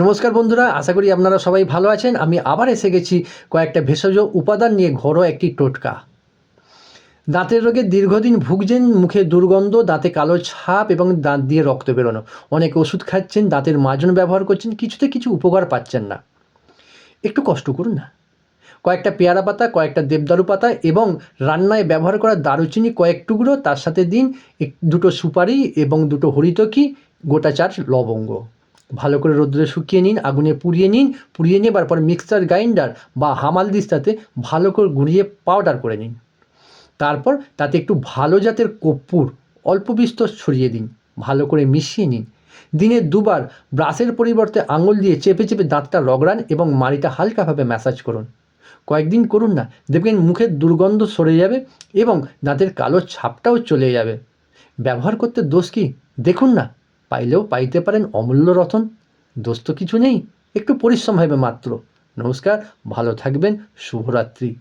নমস্কার বন্ধুরা, আশা করি আপনারা সবাই ভালো আছেন। আমি আবার এসে গেছি কয়েকটা ভেষজ উপাদান নিয়ে ঘরোয়া একটি টোটকা। দাঁতের রোগে দীর্ঘদিন ভুগছেন, মুখে দুর্গন্ধ, দাঁতে কালো ছাপ এবং দাঁত দিয়ে রক্ত বেরোনো। অনেক ওষুধ খাচ্ছেন, দাঁতের মাজন ব্যবহার করছেন, কিছুতে কিছু উপকার পাচ্ছেন না। একটু কষ্ট করুন না। কয়েকটা পেয়ারা পাতা, কয়েকটা দেবদারু পাতা এবং রান্নায় ব্যবহার করা দারুচিনি কয়েক টুকরো, তার সাথে দিন দুটো সুপারি এবং দুটো হরিতকি, গোটা চার লবঙ্গ। ভালো করে রোদ্রে শুকিয়ে নিন, আগুনে পুড়িয়ে নিন, পুড়িয়ে নেবার পর মিক্সার গ্রাইন্ডার বা হামাল দিস্তাতে ভালো করে গুঁড়িয়ে পাউডার করে নিন। তারপর তাতে একটু ভালো জাতের কর্পূর, অল্প বিস্তর ছড়িয়ে দিন, ভালো করে মিশিয়ে নিন। দিনে দুবার ব্রাশের পরিবর্তে আঙুল দিয়ে চেপে চেপে দাঁতটা রগড়ান এবং মাড়িটা হালকাভাবে ম্যাসাজ করুন। কয়েকদিন করুন না, দেখবেন মুখের দুর্গন্ধ সরে যাবে এবং দাঁতের কালো ছাপটাও চলে যাবে। ব্যবহার করতে দোষ কি? দেখুন না। পাইলেও পাইতে পারেন অমূল্য রতন। দোস্ত কিছু নেই, একটু পরিশ্রম হবে মাত্র। নমস্কার, ভালো থাকবেন, শুভরাত্রি।